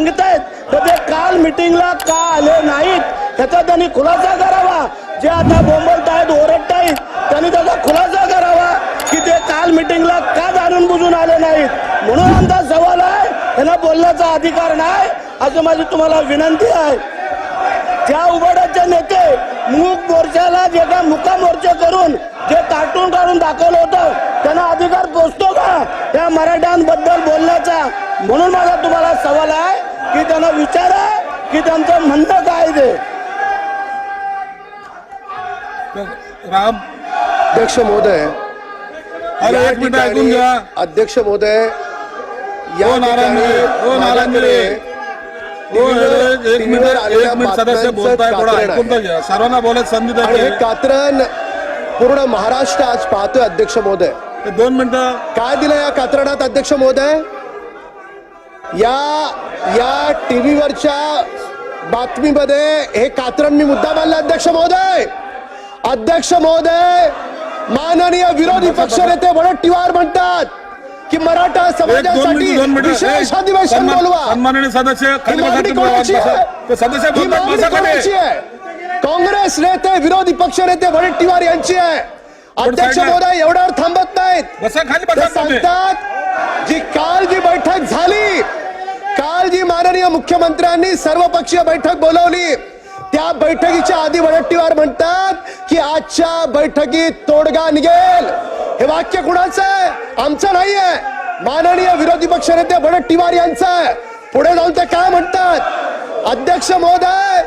सांगतायत तर ते काल मिटिंगला का आले नाहीत? त्याचा त्यांनी खुलासा करावा. जे आता बोंबलतायत ओरडतायत त्यांनी त्याचा खुलासा करावा की ते काल मिटिंगला का जाणून बुजून आले नाहीत? म्हणून आमचा सवाल आहे त्यांना बोलण्याचा अधिकार नाही. असं माझी तुम्हाला विनंती आहे. त्या उघड्याचे नेते मूक मोर्चाला जे काय मुका मोर्चा करून जे कार्टून काढून दाखवलं होतं त्यांना अधिकार पोचतो का? त्या मराठ्यांबद्दल बोलण्याचा म्हणून माझा तुम्हाला सवाल आहे. की त्यांना विचारा की त्यांचं म्हणणं काय ते. राम. अध्यक्ष महोदय अरे एक मिनिट ऐकून घ्या. अध्यक्ष महोदय या हो, नारायण हो, नारायण गिरे. माझ्याकडे हो, एक मिनिट एक मिनिट सदस्य बोलताय थोडं ऐकून तर आहे. घ्या सर्वांना बोलायची संधी हे द्या कात्रण पूर्ण महाराष्ट्र आज पाहतोय अध्यक्ष महोदय. दोन मिनिटं. काय दिलं या कात्रणात अध्यक्ष महोदय? या या टीव्हीवरच्या बातमीमध्ये हे कात्रण मी मुद्दा मानला अध्यक्ष महोदय! अध्यक्ष महोदय माननीय विरोधी पक्ष नेते वडट्टीवार म्हणतात की मराठा समाजासाठी विशेष अधिवेशन बोलवा. सदस्य काँग्रेस नेते विरोधी पक्ष नेते वडट्टीवार यांची आहे. अध्यक्ष. महोदय एवढ्यावर थांबत नाहीत. सांगतात जी काल जी बैठक झाली काल जी माननीय मुख्यमंत्र्यांनी सर्वपक्षीय बैठक बोलवली. त्या बैठकीच्या आधी वडट्टीवार म्हणतात की आजच्या बैठकीत तोडगा निघेल. हे वाक्य कुणाचं आहे? आमचं नाहीये. माननीय विरोधी पक्ष नेते वडट्टीवार यांचं आहे. पुढे जाऊन ते काय म्हणतात? अध्यक्ष महोदय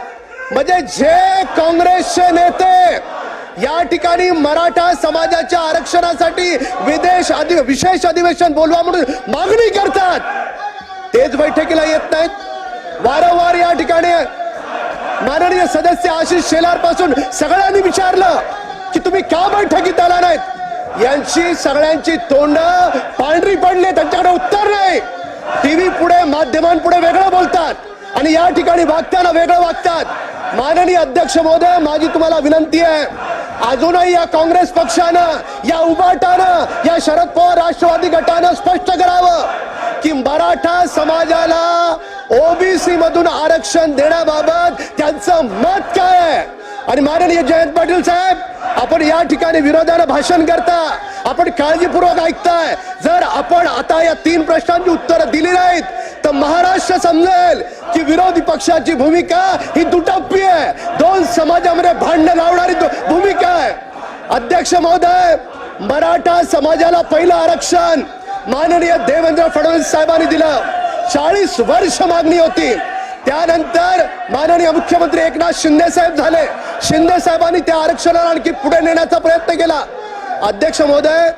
म्हणजे जे काँग्रेसचे नेते या ठिकाणी मराठा समाजाच्या आरक्षणासाठी विदेश अधि विशेष अधिवेशन बोलवा म्हणून मागणी करतात. तेच बैठकीला येत नाहीत. वारंवार या ठिकाणी माननीय सदस्य आशिष शेलारपासून सगळ्यांनी विचारलं की तुम्ही का बैठकीत आला नाहीत? यांची सगळ्यांची तोंड पांढरी पडली त्यांच्याकडे उत्तर नाही. टीव्ही पुढे माध्यमांपुढे वेगळं बोलतात आणि या ठिकाणी वागताना वेगळं वागतात. माननीय अध्यक्ष महोदय माझी तुम्हाला विनंती आहे अजूनही या काँग्रेस पक्षानं या उबाटानं या शरद पवार राष्ट्रवादी गटानं स्पष्ट करा. मराठा समाजाला ओबीसी मधून आरक्षण देण्याबाबत त्यांचं मत काय आहे? आणि माननीय जयंत पाटील साहेब आपण या ठिकाणी विरोधानं भाषण करता आपण काळजीपूर्वक ऐकताय. जर आपण आता या तीन प्रश्नांची उत्तरं दिली नाहीत तर महाराष्ट्र समजेल की विरोधी पक्षाची भूमिका ही दुटप्पी आहे. दोन समाजामध्ये भांडण लावणारी भूमिका आहे. अध्यक्ष महोदय मराठा समाजाला पहिलं आरक्षण माननीय देवेंद्र फडणवीस साहेबांनी दिलं. चाळीस वर्ष मागणी होती. त्यानंतर माननीय मुख्यमंत्री एकनाथ शिंदे साहेब झाले. शिंदे साहेबांनी त्या आरक्षणाला आणखी पुढे नेण्याचा प्रयत्न केला. अध्यक्ष महोदय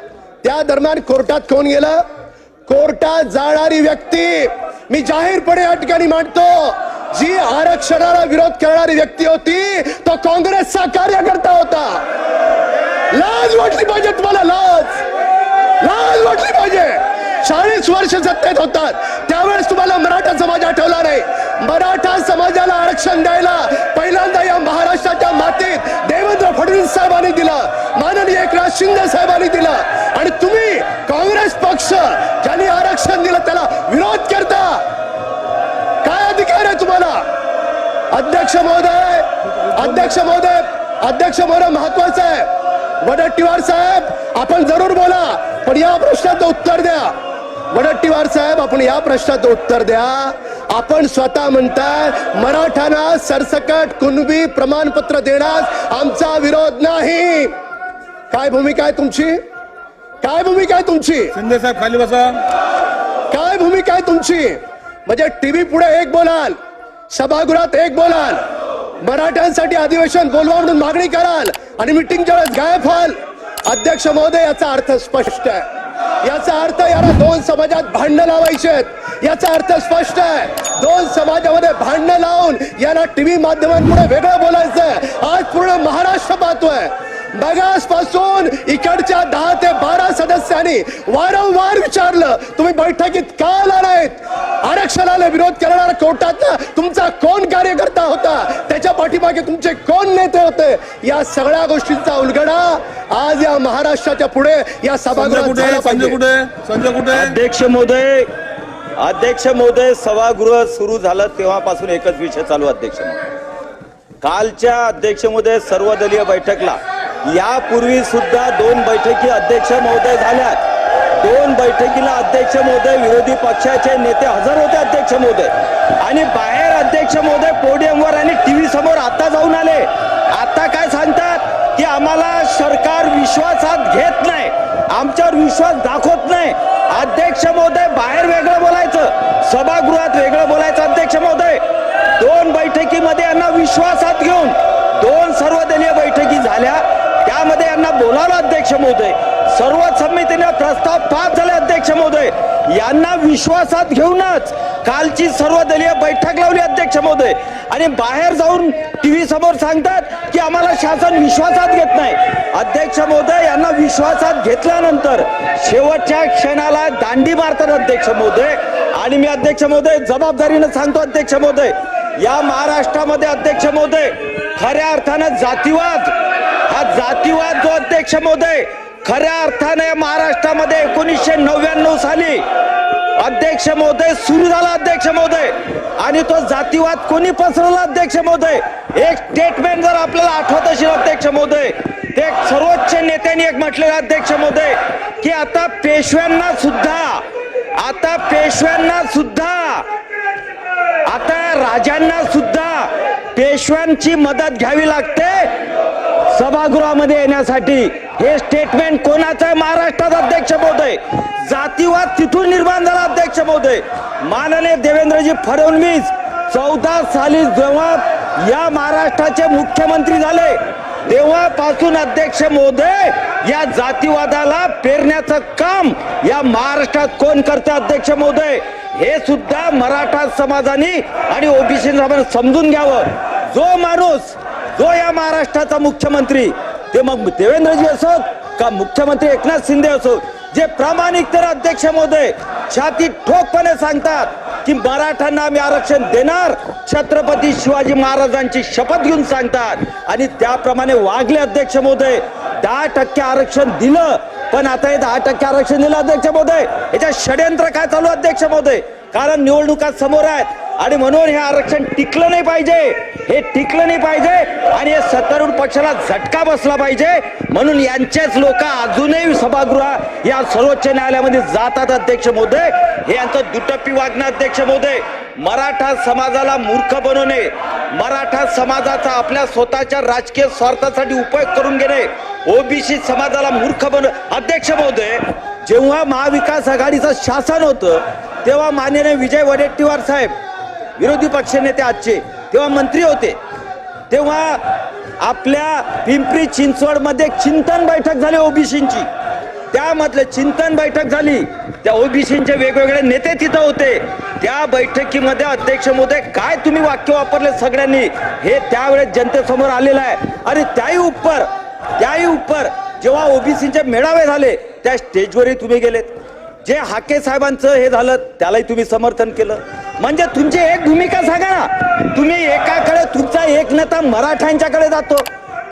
त्या दरम्यान कोर्टात कोण गेलं? कोर्टात जाणारी व्यक्ती. मी जाहीरपणे या ठिकाणी मांडतो जी आरक्षणाला विरोध करणारी व्यक्ती होती तो काँग्रेसचा कार्यकर्ता होता. लाज वाटली पाहिजे तुम्हाला लाज. लाज वाटली पाहिजे. चाळीस वर्ष सत्तेत होतात. त्यावेळेस तुम्हाला मराठा समाज आठवला नाही मराठा समाजाला आरक्षण द्यायला पहिल्यांदा या महाराष्ट्राच्या मातीत देवेंद्र फडणवीस साहेबांनी दिला. माननीय एकनाथ शिंदे साहेबांनी दिलं. आणि तुम्ही काँग्रेस पक्ष ज्यांनी आरक्षण दिलं त्याला विरोध करता. काय अधिकार आहे तुम्हाला? अध्यक्ष महोदय अध्यक्ष महोदय अध्यक्ष महोदय महत्वाचं आहे. वडट्टीवार साहेब आपण जरूर बोला पण या प्रश्नाचं उत्तर द्या. वडट्टीवार साहेब आपण या प्रश्नाचं उत्तर द्या. आपण स्वतः म्हणताय मराठांना सरसकट कुणबी प्रमाणपत्र देण्यास आमचा विरोध नाही. काय भूमिका आहे तुमची? काय भूमिका आहे तुमची? शिंदे साहेब खाली बसा. काय भूमिका आहे तुमची? म्हणजे टीव्ही पुढे एक बोलाल सभागृहात एक बोलाल मराठ्यांसाठी अधिवेशन बोलवा म्हणून मागणी कराल आणि मिटिंगच्या वेळेस गायब व्हाल अध्यक्ष महोदय याचा अर्थ स्पष्ट आहे. याचा अर्थ याला दोन समाजात भांडणं लावायचे आहेत. याचा अर्थ स्पष्ट आहे. दोन समाजामध्ये भांडणं लावून याला टीव्ही माध्यमांपुढे वेगळं बोलायचं आज पूर्ण महाराष्ट्र पाहतोय. पासून इकडच्या दहा ते बारा सदस्यांनी वारंवार विचारलं तुम्ही बैठकीत का आला नाहीत? आरक्षणाला विरोध करणारा कोर्टात तुमचा कोण कार्यकर्ता होता? त्याच्या पाठीमागे तुमचे कोण नेते होते? या सगळ्या गोष्टींचा उलगडा आज या महाराष्ट्राच्या पुढे या सभागृहात कुठे? झाला संजय पाहिजे. कुठे? संजय कुठे? अध्यक्ष महोदय अध्यक्ष महोदय सभागृह सुरू झालं तेव्हापासून एकच विषय चालू अध्यक्ष महोदय. कालच्या अध्यक्ष महोदय सर्वदलीय बैठकला यापूर्वी सुद्धा दोन बैठकी अध्यक्ष महोदय झाल्यात. दोन बैठकीला अध्यक्ष महोदय विरोधी पक्षाचे नेते हजर होते अध्यक्ष महोदय. आणि बाहेर अध्यक्ष महोदय पोडियमवर आणि टीव्ही समोर आता जाऊन आले. आता काय सांगतात? की आम्हाला सरकार विश्वासात घेत नाही. आमच्यावर विश्वास दाखवत नाही. अध्यक्ष महोदय बाहेर वेगळं बोलायचं. सभागृहात वेगळं बोलायचं अध्यक्ष महोदय. दोन बैठकीमध्ये यांना विश्वासात घेऊन बोलावला अध्यक्ष महोदय. सर्व समितीने प्रस्ताव पास झाले अध्यक्ष महोदय. यांना विश्वासात घेऊनच कालची सर्वदलीय बैठक लावली अध्यक्ष महोदय. आणि बाहेर जाऊन टी व्ही समोर सांगतात की आम्हाला शासन विश्वासात घेत नाही. अध्यक्ष महोदय यांना विश्वासात घेतल्यानंतर शेवटच्या क्षणाला दांडी मारतात अध्यक्ष महोदय. आणि मी अध्यक्ष महोदय जबाबदारीनं सांगतो अध्यक्ष महोदय. या महाराष्ट्रामध्ये अध्यक्ष महोदय खऱ्या अर्थानं जातीवाद हा जातीवाद जो अध्यक्ष महोदय खऱ्या अर्थाने महाराष्ट्रामध्ये एकोणीसशे नव्याण्णव साली अध्यक्ष महोदय सुरू झाला अध्यक्ष महोदय. आणि तो जातीवाद कोणी पसरवला अध्यक्ष महोदय? एक स्टेटमेंट जर आपल्याला आठवत असेल अध्यक्ष महोदय ते सर्वोच्च नेत्यांनी एक म्हटलेलं अध्यक्ष महोदय की आता पेशव्यांना सुद्धा आता पेशव्यांना सुद्धा आता राजांना सुद्धा पेशव्यांची मदत घ्यावी लागते सभागृहामध्ये येण्यासाठी हे स्टेटमेंट कोणाचं आहे? महाराष्ट्रात अध्यक्ष महोदय. जातीवाद तिथून निर्माण झाला अध्यक्ष महोदय. माननीय देवेंद्रजी फडणवीस चौदा साली जेव्हा या महाराष्ट्राचे मुख्यमंत्री झाले तेव्हापासून अध्यक्ष महोदय या जातीवादाला पेरण्याचं काम या महाराष्ट्रात कोण करते अध्यक्ष महोदय? हे सुद्धा मराठा समाजाने आणि ओबीसी समाजाने समजून घ्यावं. जो माणूस जो या महाराष्ट्राचा मुख्यमंत्री. ते मग देवेंद्रजी असोत का मुख्यमंत्री एकनाथ शिंदे असोत? जे प्रामाणिकतेने अध्यक्ष महोदय छाती ठोकपणे सांगतात की मराठ्यांना आम्ही आरक्षण देणार. छत्रपती शिवाजी महाराजांची शपथ घेऊन सांगतात. आणि त्याप्रमाणे वागले अध्यक्ष महोदय दहा टक्के आरक्षण दिलं. पण आता हे दहा टक्के आरक्षण दिलं अध्यक्ष मोदय याच्या षडयंत्र काय चालू अध्यक्ष महोदय? कारण निवडणुका समोर आहेत. आणि म्हणून हे आरक्षण टिकलं नाही पाहिजे. हे टिकलं नाही पाहिजे आणि हे सत्तारूढ पक्षाला झटका बसला पाहिजे. म्हणून यांचेच लोक अजूनही सभागृहा या सर्वोच्च न्यायालयामध्ये जातात अध्यक्ष महोदय हे यांचं दुटप्पी वागणं अध्यक्ष महोदय मराठा समाजाला मूर्ख बनवणे मराठा समाजाचा आपल्या स्वतःच्या राजकीय स्वार्थासाठी उपयोग करून घेणे ओबीसी समाजाला मूर्ख बनव अध्यक्ष महोदय जेव्हा महाविकास आघाडीचं शासन होतं तेव्हा माननीय विजय वडेट्टीवार साहेब विरोधी पक्षनेते आजचे तेव्हा मंत्री होते. तेव्हा आपल्या पिंपरी चिंचवडमध्ये चिंतन बैठक झाली ओबीसींची. त्यामधले चिंतन बैठक झाली. त्या ओबीसींचे वेगवेगळे नेते तिथं होते. त्या बैठकीमध्ये अध्यक्ष मोदय काय तुम्ही वाक्य वापरले सगळ्यांनी? हे त्यावेळेस जनतेसमोर आलेलं आहे. आणि त्याही उपर त्याही उपर जेव्हा ओबीसीचे मेळावे झाले त्या स्टेजवरही तुम्ही गेलेत. जे हाके साहेबांचं हे झालं त्यालाही तुम्ही समर्थन केलं. म्हणजे तुमची एक भूमिका सांगा ना. तुम्ही एकाकडे तुमचा एक नेता मराठ्यांच्याकडे जातो.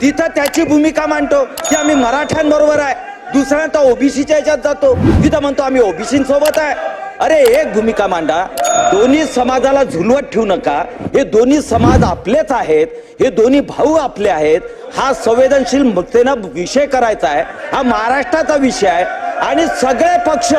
तिथं त्याची भूमिका मांडतो. की आम्ही मराठ्यांबरोबर आहे. दुसरा नेता ओबीसीच्या याच्यात जातो. तिथं म्हणतो आम्ही ओबीसीसोबत आहे. अरे एक भूमिका मांडा. दोन्ही समाजाला झुलवत ठेवू नका. हे दोन्ही समाज आपलेच आहेत. हे दोन्ही भाऊ आपले आहेत. हा संवेदनशील मुक्तेनं विषय करायचा आहे. हा महाराष्ट्राचा विषय आहे. आणि सगळे पक्ष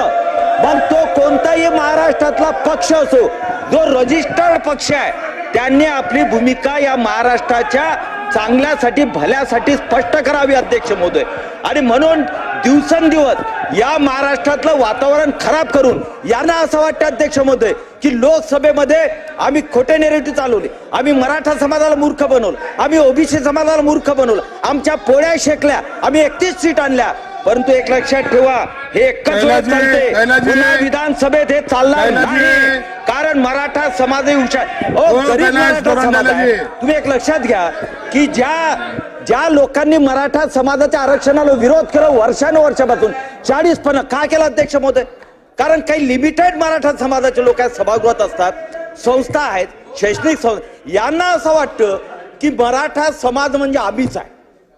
मग तो कोणताही महाराष्ट्रातला पक्ष असो जो रजिस्टर्ड पक्ष आहे त्यांनी आपली भूमिका या महाराष्ट्राच्या चांगल्यासाठी भल्यासाठी स्पष्ट करावी अध्यक्ष महोदय. आणि म्हणून दिवसेंदिवस या महाराष्ट्रातलं वातावरण खराब करून यांना असं वाटतं अध्यक्ष महोदय की लोकसभेमध्ये आम्ही खोटे नेरेटिव्ह चालवले आम्ही मराठा समाजाला मूर्ख बनवलं आम्ही ओबीसी समाजाला मूर्ख बनवलं आमच्या पोळ्या शेकल्या आम्ही एकतीस सीट आणल्या परंतु एक लक्षात ठेवा हे एकच वेळ चालते. पुन्हा विधानसभेत हे चालणार. नाही कारण मराठा समाज हुशार ओ, हो, गरीब मराठा समाज आहे. तुम्ही एक लक्षात घ्या की ज्या ज्या लोकांनी मराठा समाजाच्या आरक्षणाला विरोध केला वर्षानुवर्षापासून चाळीस पण का केला अध्यक्ष महोदय कारण काही लिमिटेड मराठा समाजाचे लोक आहेत सभागृहात असतात संस्था आहेत शैक्षणिक संस्था यांना असं वाटतं की मराठा समाज म्हणजे आम्हीच आहे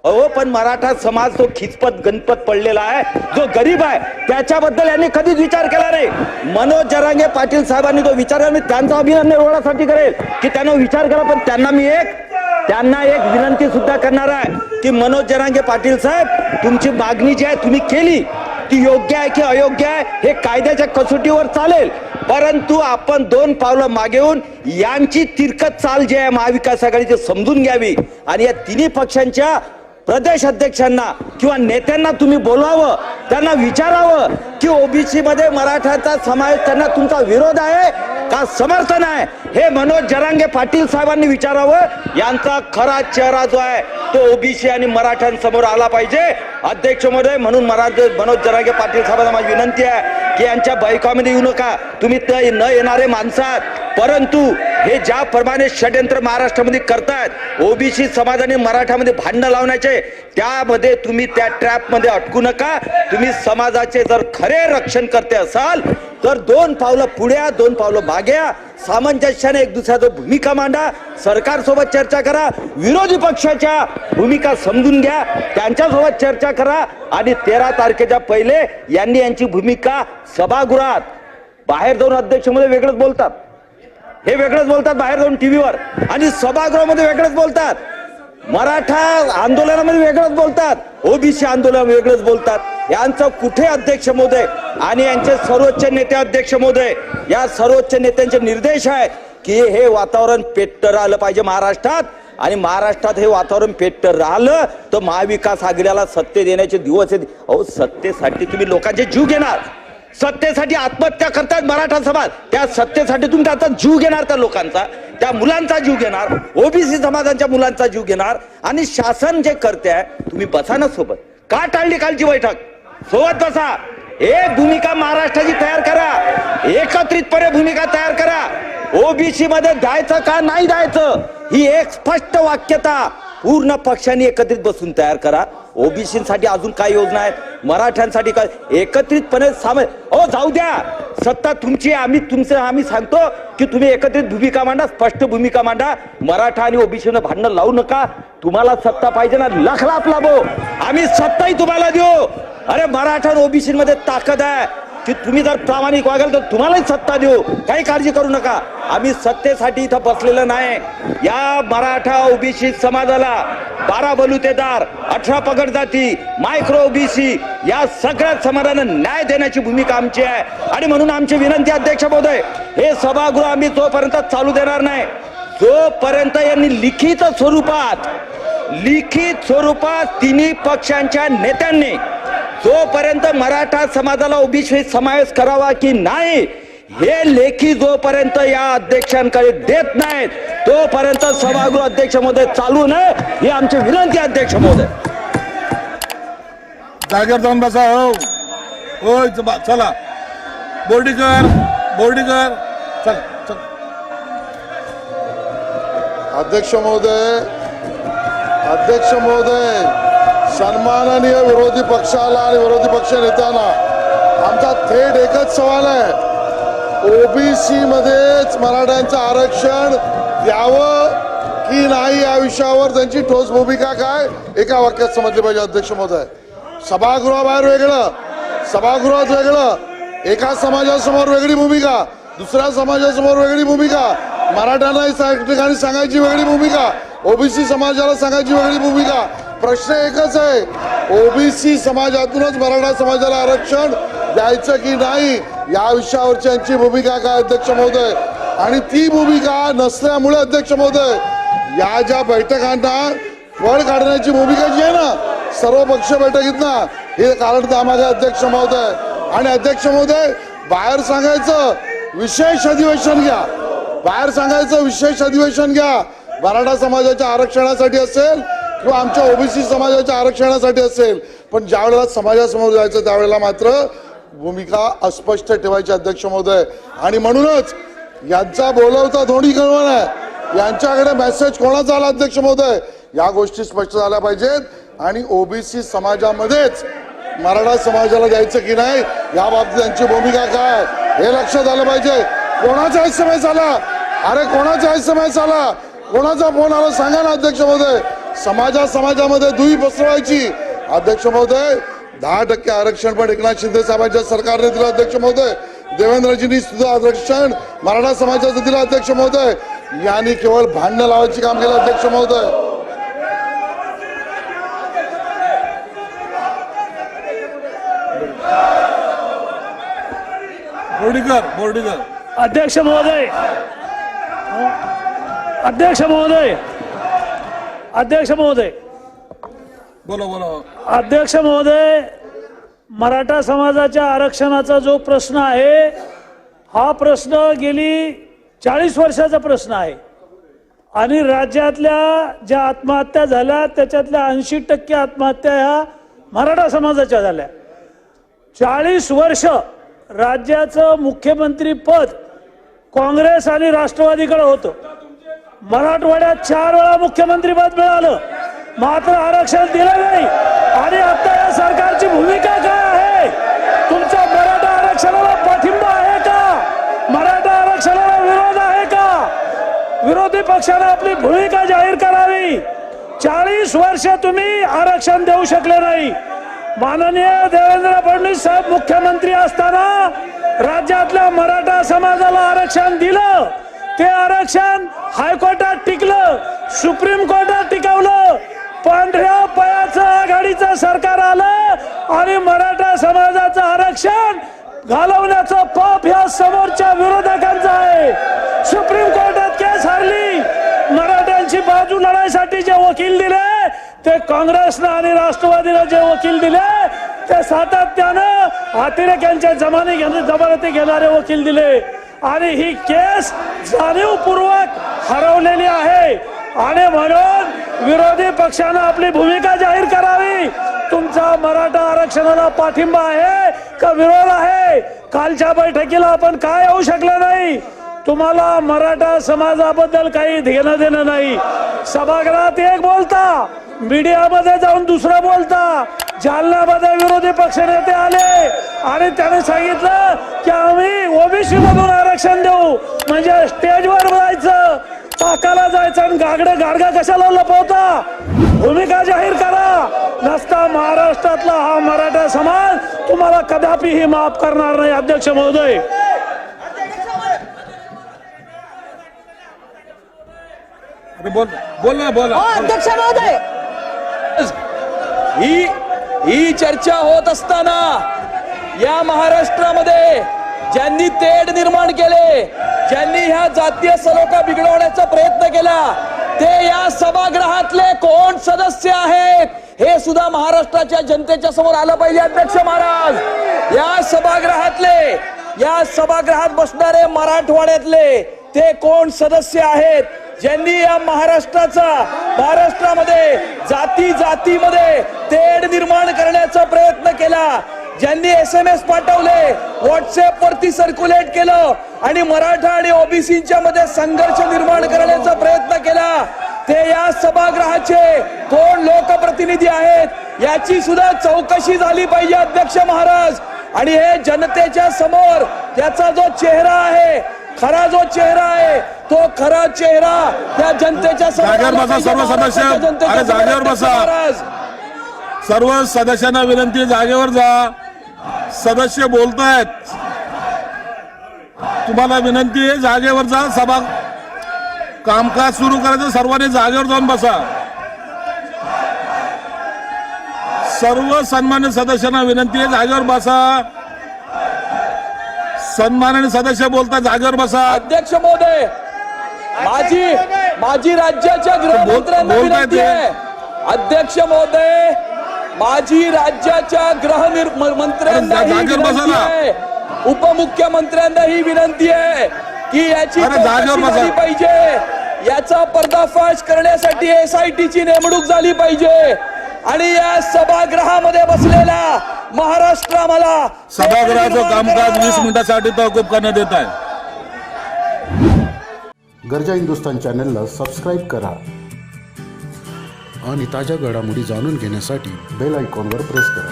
अहो पण मराठा समाज तो खिचपत गणपत पडलेला आहे. जो गरीब आहे त्याच्याबद्दल यांनी कधीच विचार केला नाही. मनोज जरांगे पाटील साहेबांनी तो विचार केला मी त्यांचा अभिनंदन एवढ्यासाठी करेल की त्यांना विचार केला पण त्यांना मी एक त्यांना एक विनंती सुद्धा करणार आहे की मनोज जरांगे पाटील साहेब तुमची मागणी जी आहे तुम्ही केली. ती योग्य आहे की अयोग्य आहे हे कायद्याच्या कसोटीवर चालेल. परंतु आपण दोन पावलं मागे येऊन यांची तिरकत चाल जी आहे महाविकास आघाडीची समजून घ्यावी. आणि या तिन्ही पक्षांच्या प्रदेश अध्यक्षांना किंवा नेत्यांना तुम्ही बोलावं त्यांना विचारावं की ओबीसी मध्ये मराठ्याचा समावेश त्यांना तुमचा विरोध आहे का समर्थन आहे? हे मनोज जरांगे पाटील साहेबांनी विचारावं. यांचा खरा चेहरा जो आहे तो ओबीसी आणि मराठ्यांसमोर आला पाहिजे. अध्यक्ष महोदय म्हणून मराठ मनोज जरांगे पाटील साहेबांना माझी विनंती आहे की यांच्या बैकामध्ये येऊ नका. तुम्ही ते न येणारे माणसात परंतु हे ज्याप्रमाणे षड्यंत्र महाराष्ट्रामध्ये करतायत ओबीसी समाजाने मराठामध्ये भांडणं लावण्याचे त्यामध्ये तुम्ही त्या ट्रॅपमध्ये अटकू नका. तुम्ही समाजाचे जर खरे रक्षण करते असाल तर दोन पावलं पुढ्या दोन पावलं माग्या सामंजस्याने एक दुसऱ्याचं भूमिका मांडा. सरकारसोबत चर्चा करा. विरोधी पक्षाच्या भूमिका समजून घ्या. त्यांच्यासोबत चर्चा करा. आणि तेरा तारखेच्या पहिले यांनी यांची भूमिका सभागृहात बाहेर जाऊन अध्यक्षमध्ये वेगळंच बोलतात. हे वेगळंच बोलतात बाहेर जाऊन टीव्हीवर. आणि सभागृहामध्ये वेगळंच बोलतात. मराठा आंदोलनामध्ये वेगळंच बोलतात. ओबीसी आंदोलन वेगळंच बोलतात. यांचं कुठे अध्यक्ष मोदय? आणि यांचे सर्वोच्च नेते अध्यक्ष मोदय? या सर्वोच्च नेत्यांचे निर्देश आहे की हे वातावरण पेट्टर राहिलं पाहिजे महाराष्ट्रात. आणि महाराष्ट्रात हे वातावरण पेट्टर राहिलं तर महाविकास आघाडीला सत्ते देण्याचे दिवस आहेत. अहो सत्तेसाठी तुम्ही लोकांचे जीव घेणार. सत्तेसाठी आत्महत्या करतात मराठा समाज. त्या सत्तेसाठी तुम्ही आता जीव घेणार त्या लोकांचा. त्या मुलांचा जीव घेणार. ओबीसी समाजाच्या मुलांचा जीव घेणार. आणि शासन जे करते आहे तुम्ही बसा ना सोबत. का टाळली कालची बैठक? सोबत बसा. एक भूमिका महाराष्ट्राची तयार करा. एकत्रितपणे भूमिका तयार करा. ओबीसी मध्ये जायचं का नाही जायचं ही एक स्पष्ट वाक्यता पूर्ण पक्षांनी एकत्रित बसून तयार करा. ओबीसीसाठी अजून काय योजना आहेत? मराठ्यांसाठी काय? एकत्रितपणे साम ओ जाऊ द्या. सत्ता तुमची आम्ही तुमचं आम्ही सांगतो की तुम्ही एकत्रित भूमिका मांडा स्पष्ट भूमिका मांडा. मराठा आणि ओबीसीनं भांडणं लावू नका. तुम्हाला सत्ता पाहिजे ना लाख लाभ लाभो. आम्ही सत्ताही तुम्हाला देऊ. अरे मराठा आणि ओबीसीमध्ये ताकद आहे. की तुम्ही जर प्रामाणिक वागाल तर तुम्हालाही सत्ता देऊ. काही काळजी करू नका. आम्ही सत्तेसाठी इथं बसलेलं नाही. या मराठा ओबीसी समाजाला बारा बलुतेदार अठरा पगड जाती मायक्रो ओबीसी या सगळ्या समाजाला न्याय देण्याची भूमिका आमची आहे. आणि म्हणून आमची विनंती अध्यक्ष महोदय हे सभागृह आम्ही जोपर्यंत चालू देणार नाही जोपर्यंत यांनी लिखित स्वरूपात लिखित स्वरूपात तिन्ही पक्षांच्या नेत्यांनी जोपर्यंत मराठा समाजाला ओबीसी समावेश करावा की नाही हे लेखी जोपर्यंत या अध्यक्षांकडे देत नाहीत तोपर्यंत सभागृह अध्यक्ष महोदय चालू नये ही आमची विनंती अध्यक्ष महोदय. जागेवर जाऊन बसा हो. होय चला. बोर्डीकर बोर्डीकर. चल चल. अध्यक्ष महोदय अध्यक्ष महोदय. सन्माननीय विरोधी पक्षाला आणि विरोधी पक्ष नेत्यांना. आमचा थेट एकच सवाल आहे. ओबीसी मध्येच मराठ्यांचं आरक्षण द्यावं की नाही या विषयावर त्यांची ठोस भूमिका काय? एका वाक्यात समजली पाहिजे अध्यक्ष महोदय. सभागृहाबाहेर वेगळं. सभागृहात वेगळं. एका समाजासमोर वेगळी भूमिका. दुसऱ्या समाजासमोर वेगळी भूमिका. मराठ्यांना ठिकाणी सांगायची वेगळी भूमिका. ओबीसी समाजाला सांगायची वेगळी भूमिका. प्रश्न एकच आहे. ओबीसी समाजातूनच मराठा समाजाला आरक्षण द्यायचं की नाही या विषयावरची यांची भूमिका काय अध्यक्ष महोदय? आणि ती भूमिका नसल्यामुळे अध्यक्ष महोदय या ज्या बैठकांना फळ काढण्याची भूमिका जी आहे ना सर्व पक्ष बैठकीत ना हे कारण त्यामागे अध्यक्ष महोदय. आणि अध्यक्ष महोदय बाहेर सांगायचं विशेष अधिवेशन घ्या. बाहेर सांगायचं विशेष अधिवेशन घ्या. मराठा समाजाच्या आरक्षणासाठी असेल किंवा आमच्या ओबीसी समाजाच्या आरक्षणासाठी असेल पण ज्या वेळेला समाजासमोर जायचं त्यावेळेला मात्र भूमिका अस्पष्ट ठेवायची अध्यक्ष महोदय. आणि म्हणूनच यांचा बोलवता धोणी कळवण आहे. यांच्याकडे मेसेज कोणाचा आला अध्यक्ष महोदय? या गोष्टी स्पष्ट झाल्या पाहिजेत. आणि ओबीसी समाजामध्येच मराठा समाजाला द्यायचं की नाही या बाबतीत त्यांची भूमिका काय हे लक्षात आलं पाहिजे. कोणाचा एस एम एस आला? अरे कोणाचा एस एम एस आला? कोणाचा फोन आला? सांगा ना अध्यक्ष महोदय. समाजा समाजामध्ये दुही पसरवायची. अध्यक्ष महोदय दहा टक्के आरक्षण पण एकनाथ शिंदे साहेबांच्या सरकारने दिलं अध्यक्ष महोदय. देवेंद्रजींनी सुद्धा आरक्षण मराठा समाजाचं दिलं अध्यक्ष महोदय. यांनी केवळ भांडणं लावायची काम केलं अध्यक्ष महोदय. बोर्डीकर बोर्डीकर. अध्यक्ष महोदय. अध्यक्ष महोदय. अध्यक्ष महोदय. बोला बोला. अध्यक्ष महोदय मराठा समाजाच्या आरक्षणाचा जो प्रश्न आहे हा प्रश्न गेली चाळीस वर्षाचा प्रश्न आहे. आणि राज्यातल्या ज्या आत्महत्या झाल्या त्याच्यातल्या ऐंशी टक्के आत्महत्या ह्या मराठा समाजाच्या झाल्या. चाळीस वर्ष राज्याचं मुख्यमंत्री पद काँग्रेस आणि राष्ट्रवादीकडे होतं. मराठवाड्यात चार वेळा मुख्यमंत्री पद मिळालं. मात्र आरक्षण दिलं नाही. आणि आता या सरकारची भूमिका काय आहे? तुमचा मराठा आरक्षणाला पाठिंबा आहे का? मराठा आरक्षणाला विरोध आहे का? विरोधी पक्षाने आपली भूमिका जाहीर करावी. चाळीस वर्ष तुम्ही आरक्षण देऊ शकले नाही. माननीय देवेंद्र फडणवीस साहेब मुख्यमंत्री असताना राज्यातल्या मराठा समाजाला आरक्षण दिलं. ते आरक्षण हायकोर्टात टिकलं सुप्रीम कोर्टात टिकवलं. पांढऱ्या पयाचं आघाडीचं सरकार आलं आणि मराठा समाजाचं आरक्षण घालवण्याचं पाप ह्या समोरच्या विरोधकांचं आहे. सुप्रीम कोर्टात केस हरली. मराठ्यांची बाजू लढाईसाठी जे वकील दिले ते काँग्रेसनं आणि राष्ट्रवादीनं जे वकील दिले ते सातत्यानं अतिरेक्यांच्या जमाने घेणे जमानती घेणारे वकील दिले. आणि ही केस जाणीवपूर्वक हरवलेली आहे. आणि म्हणून विरोधी पक्षानं आपली भूमिका जाहीर करावी. तुमचा मराठा आरक्षणाला पाठिंबा आहे का विरोध आहे? कालच्या बैठकीला आपण काय येऊ शकलं नाही? तुम्हाला मराठा समाजाबद्दल काही घेणं देणं नाही. सभागृहात एक बोलता मीडियामध्ये जाऊन दुसरं बोलता. जालन्यामध्ये विरोधी पक्षनेते आले. आणि त्याने सांगितलं की आम्ही ओबीसी मधून आरक्षण देऊ. म्हणजे स्टेजवर जायचं चाकाला जायचं आणि गागडे गाडगा कशाला लपवता? भूमिका जाहीर करा. नसता महाराष्ट्रातला हा मराठा समाज तुम्हाला कदापिही माफ करणार नाही अध्यक्ष महोदय. अरे बोल बोल ना बोला हो अध्यक्ष महोदय. ही ही चर्चा होत असताना या महाराष्ट्रामध्ये ज्यांनी तेढ निर्माण केले ज्यांनी ह्या जातीय सलोखा बिघडवण्याचा प्रयत्न केला ते या सभागृहातले कोण सदस्य आहेत हे सुद्धा महाराष्ट्राच्या जनतेच्या समोर आलं पाहिजे अध्यक्ष महाराज. या सभागृहातले या सभागृहात बसणारे मराठवाड्यातले ते कोण सदस्य आहेत ज्यांनी या महाराष्ट्राचा महाराष्ट्रामध्ये जाती जातीमध्ये तेढ निर्माण करण्याचा प्रयत्न केला ज्यांनी एस एम एस पाठवले व्हॉट्सअप वरती सर्क्युलेट केलं आणि मराठा आणि ओबीसीच्या मध्ये संघर्ष निर्माण करण्याचा प्रयत्न केला ते या सभागृहाचे कोण लोकप्रतिनिधी आहेत याची सुद्धा चौकशी झाली पाहिजे अध्यक्ष महाराज. आणि हे जनतेच्या समोर त्याचा जो चेहरा आहे खरा जो चेहरा आहे तो खरा चेहरा त्या जनतेच्या जागेवर बसा सर्व सदस्य. अरे जागेवर बसा. सर्व सदस्यांना विनंती जागेवर जा. सदस्य बोलतायत. तुम्हाला विनंती आहे जागेवर जा सभा कामकाज सुरू करायचं सर्वांनी जागेवर जाऊन बसा. सर्व सन्मान्य सदस्यांना विनंती आहे जागेवर बसा. सन्मान्य सदस्य बोलता जागेवर बसा अध्यक्ष महोदय माझी माझी राज्याच्या गृहमंत्र्यांना विनंती. आहे अध्यक्ष महोदय माझी राज्याच्या गृह निर- म- मंत्र्यांना अरे ही जागेवर बसा ना. आहे उपमुख्यमंत्र्यांना ही विनंती आहे की याची अरे जागेवर चौकशी बसा. झाली पाहिजे याचा पर्दाफाश करण्यासाठी एस आय ची नेमणूक झाली पाहिजे आणि या सभागृहामध्ये बसलेला महाराष्ट्र आम्हाला सभागृहाचं कामकाज वीस मिनिटासाठी तहकूब करण्यात येत आहे. गरजा हिंदुस्तान चॅनलला सबस्क्राईब करा आणि ताज्या घडामोडी जाणून घेण्यासाठी बेल आयकॉनवर प्रेस करा.